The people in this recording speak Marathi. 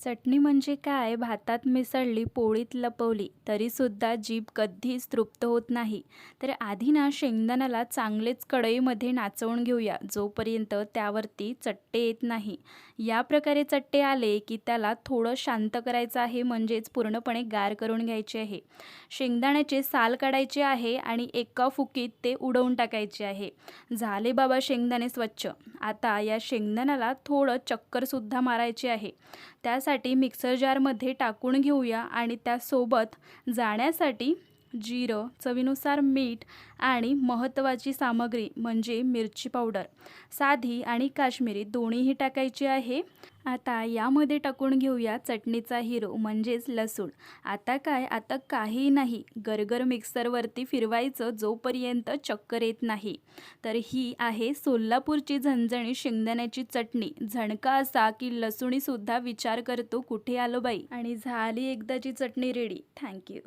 चटणी म्हणजे काय? भातात मिसळली पोळीत लपवली तरीसुद्धा जीभ कधीच तृप्त होत नाही. तर आधी ना शेंगदाण्याला चांगलेच कढईमध्ये नाचवून घेऊया. जोपर्यंत त्यावरती चट्टे येत नाही. या प्रकारे चट्टे आले की त्याला थोडं शांत करायचं आहे म्हणजेच पूर्णपणे गार करून घ्यायचे आहे. शेंगदाण्याचे साल काढायचे आहे आणि एका फुकीत ते उडवून टाकायचे आहे. झाले बाबा शेंगदाणे स्वच्छ. आता या शेंगदाण्याला थोडं चक्करसुद्धा मारायचे आहे. त्यासाठी मिक्सर जारमध्ये टाकून घेऊया आणि त्यासोबत जाण्यासाठी जिरं चवीनुसार मीठ आणि महत्त्वाची सामग्री म्हणजे मिरची पावडर. साधी आणि काश्मीरी दोन्हीही टाकायची आहे. आता यामध्ये टाकून घेऊया चटणीचा हिरो म्हणजेच लसूण. आता काय? आता काही नाही. गरगर मिक्सरवरती फिरवायचं जोपर्यंत चक्कर येत नाही. तर ही आहे सोलापूरची झणझणी शेंगदाण्याची चटणी. झणका असा की लसूणीसुद्धा विचार करतो कुठे आलो बाई? आणि झाली एकदाची चटणी रेडी थँक्यू